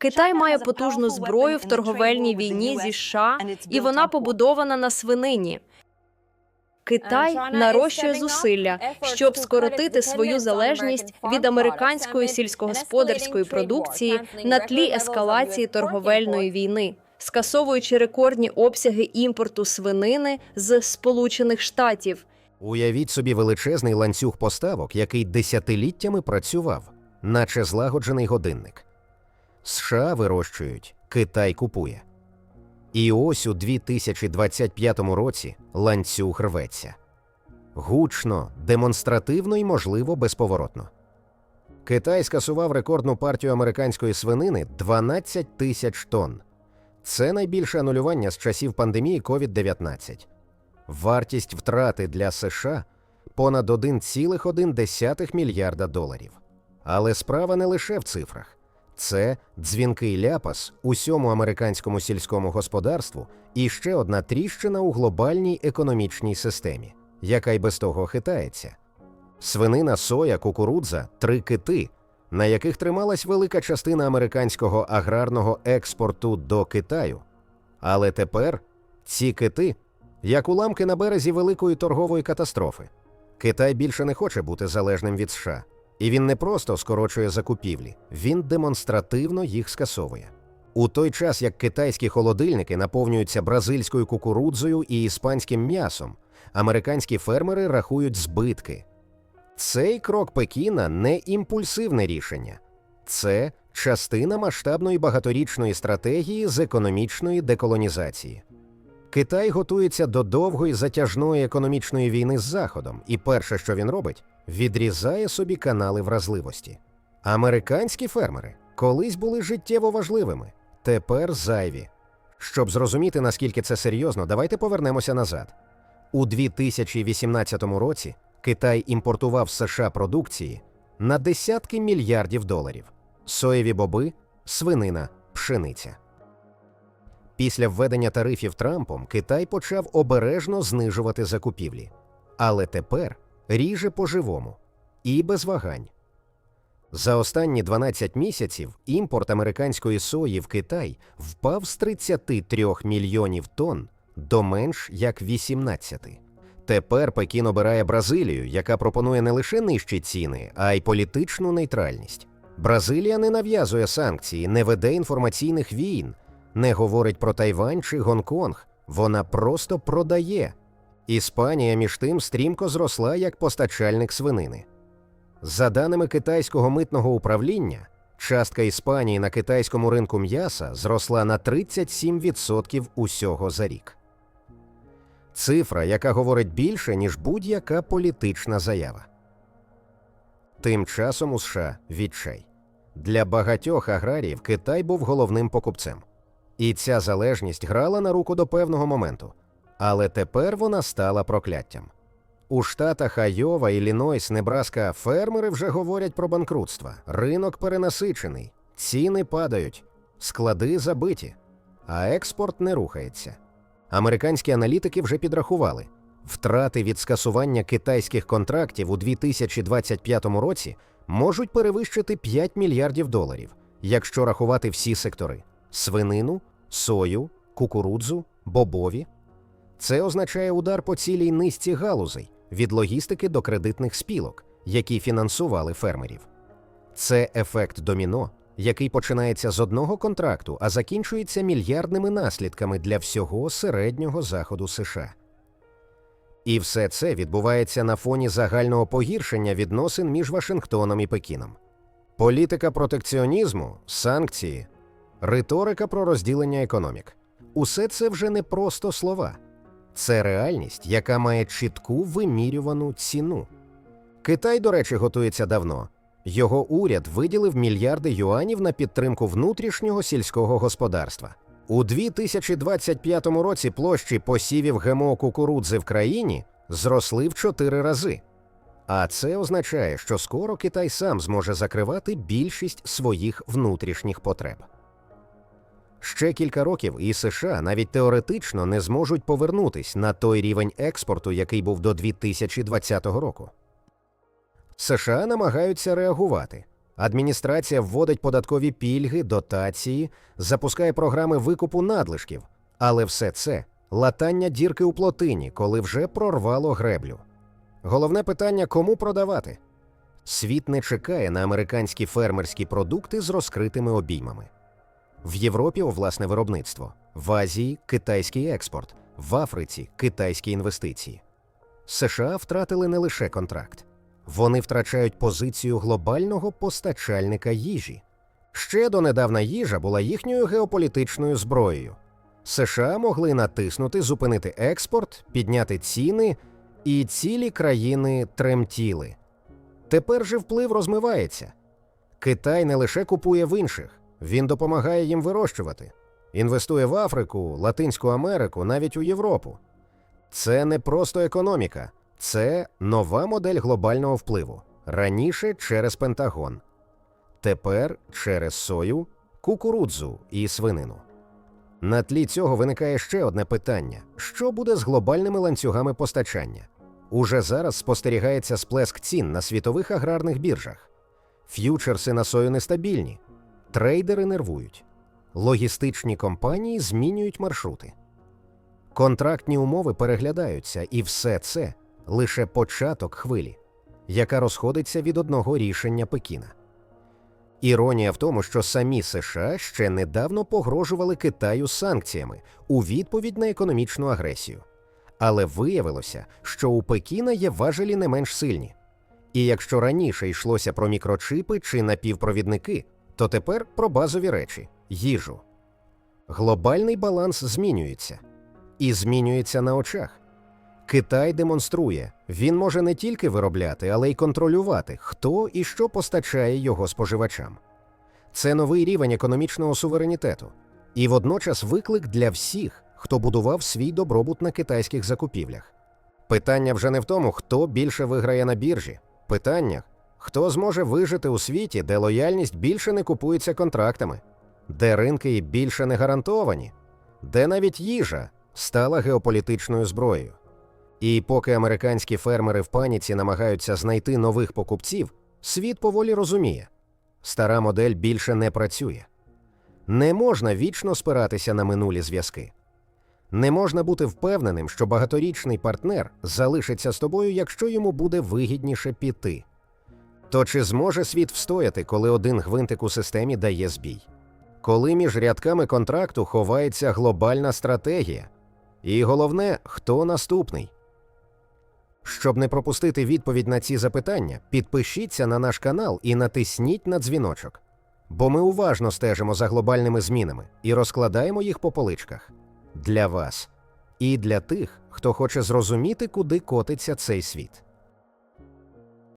Китай має потужну зброю в торговельній війні зі США, і вона побудована на свинині. Китай нарощує зусилля, щоб скоротити свою залежність від американської сільськогосподарської продукції на тлі ескалації торговельної війни, скасовуючи рекордні обсяги імпорту свинини з Сполучених Штатів. Уявіть собі величезний ланцюг поставок, який десятиліттями працював, наче злагоджений годинник. США вирощують, Китай купує. І ось у 2025 році ланцюг рветься. Гучно, демонстративно і, можливо, безповоротно. Китай скасував рекордну партію американської свинини 12 тисяч тонн. Це найбільше анулювання з часів пандемії COVID-19. Вартість втрати для США понад 1,1 мільярда доларів. Але справа не лише в цифрах. Це дзвінкий ляпас усьому американському сільському господарству і ще одна тріщина у глобальній економічній системі, яка й без того хитається. Свинина, соя, кукурудза три кити, на яких трималась велика частина американського аграрного експорту до Китаю. Але тепер ці кити як уламки на березі великої торгової катастрофи. Китай більше не хоче бути залежним від США. І він не просто скорочує закупівлі, він демонстративно їх скасовує. У той час як китайські холодильники наповнюються бразильською кукурудзою і іспанським м'ясом, американські фермери рахують збитки. Цей крок Пекіна не імпульсивне рішення, це частина масштабної багаторічної стратегії з економічної деколонізації. Китай готується до довгої затяжної економічної війни з Заходом, і перше, що він робить, відрізає собі канали вразливості. Американські фермери колись були життєво важливими, тепер зайві. Щоб зрозуміти, наскільки це серйозно, давайте повернемося назад. У 2018 році Китай імпортував з США продукції на десятки мільярдів доларів: соєві боби, свинина, пшениця. Після введення тарифів Трампом Китай почав обережно знижувати закупівлі. Але тепер ріже по-живому і без вагань. За останні 12 місяців імпорт американської сої в Китай впав з 33 мільйонів тонн до менш як 18. Тепер Пекін обирає Бразилію, яка пропонує не лише нижчі ціни, а й політичну нейтральність. Бразилія не нав'язує санкції, не веде інформаційних війн, не говорить про Тайвань чи Гонконг, вона просто продає. Іспанія між тим стрімко зросла як постачальник свинини. За даними китайського митного управління, частка Іспанії на китайському ринку м'яса зросла на 37% усього за рік. Цифра, яка говорить більше, ніж будь-яка політична заява. Тим часом у США відчай. Для багатьох аграріїв Китай був головним покупцем. І ця залежність грала на руку до певного моменту. Але тепер вона стала прокляттям. У штатах Айова, Іллінойс, Небраска фермери вже говорять про банкрутство. Ринок перенасичений, ціни падають, склади забиті, а експорт не рухається. Американські аналітики вже підрахували. Втрати від скасування китайських контрактів у 2025 році можуть перевищити 5 мільярдів доларів, якщо рахувати всі сектори: свинину, сою, кукурудзу, бобові. Це означає удар по цілій низці галузей від логістики до кредитних спілок, які фінансували фермерів. Це ефект доміно, який починається з одного контракту, а закінчується мільярдними наслідками для всього середнього заходу США. І все це відбувається на фоні загального погіршення відносин між Вашингтоном і Пекіном. Політика протекціонізму, санкції, риторика про розділення економік. Усе це вже не просто слова. Це реальність, яка має чітку вимірювану ціну. Китай, до речі, готується давно. Його уряд виділив мільярди юанів на підтримку внутрішнього сільського господарства. У 2025 році площі посівів ГМО кукурудзи в країні зросли в чотири рази. А це означає, що скоро Китай сам зможе закривати більшість своїх внутрішніх потреб. Ще кілька років і США навіть теоретично не зможуть повернутись на той рівень експорту, який був до 2020 року. США намагаються реагувати, Адміністрація вводить податкові пільги, дотації, запускає програми викупу надлишків. Але все це латання дірки у плотині, коли вже прорвало греблю. Головне питання кому продавати? Світ не чекає на американські фермерські продукти з розкритими обіймами. В Європі власне виробництво, в Азії китайський експорт, в Африці китайські інвестиції. США втратили не лише контракт, вони втрачають позицію глобального постачальника їжі. Ще донедавна їжа була їхньою геополітичною зброєю. США могли натиснути, зупинити експорт, підняти ціни, і цілі країни тремтіли. Тепер же вплив розмивається. Китай не лише купує в інших, він допомагає їм вирощувати, інвестує в Африку, Латинську Америку, навіть у Європу. Це не просто економіка, це нова модель глобального впливу. Раніше через Пентагон, тепер через сою, кукурудзу і свинину. На тлі цього виникає ще одне питання: що буде з глобальними ланцюгами постачання? Уже зараз спостерігається сплеск цін на світових аграрних біржах. Ф'ючерси на сою нестабільні, трейдери нервують, логістичні компанії змінюють маршрути. Контрактні умови переглядаються, і все це лише початок хвилі, яка розходиться від одного рішення Пекіна. Іронія в тому, що самі США ще недавно погрожували Китаю санкціями у відповідь на економічну агресію. Але виявилося, що у Пекіна є важелі не менш сильні. І якщо раніше йшлося про мікрочипи чи напівпровідники, то тепер про базові речі їжу. Глобальний баланс змінюється і змінюється на очах. Китай демонструє, він може не тільки виробляти, але й контролювати, хто і що постачає його споживачам. Це новий рівень економічного суверенітету і водночас виклик для всіх, хто будував свій добробут на китайських закупівлях. Питання вже не в тому, хто більше виграє на біржі. Питання хто зможе вижити у світі, де лояльність більше не купується контрактами, де ринки більше не гарантовані, де навіть їжа стала геополітичною зброєю. І поки американські фермери в паніці намагаються знайти нових покупців, світ поволі розуміє стара модель більше не працює. Не можна вічно спиратися на минулі зв'язки. Не можна бути впевненим, що багаторічний партнер залишиться з тобою, якщо йому буде вигідніше піти. То чи зможе світ встояти, коли один гвинтик у системі дає збій? Коли між рядками контракту ховається глобальна стратегія? І головне, хто наступний? Щоб не пропустити відповідь на ці запитання, підпишіться на наш канал і натисніть на дзвіночок. Бо ми уважно стежимо за глобальними змінами і розкладаємо їх по поличках для вас і для тих, хто хоче зрозуміти, куди котиться цей світ.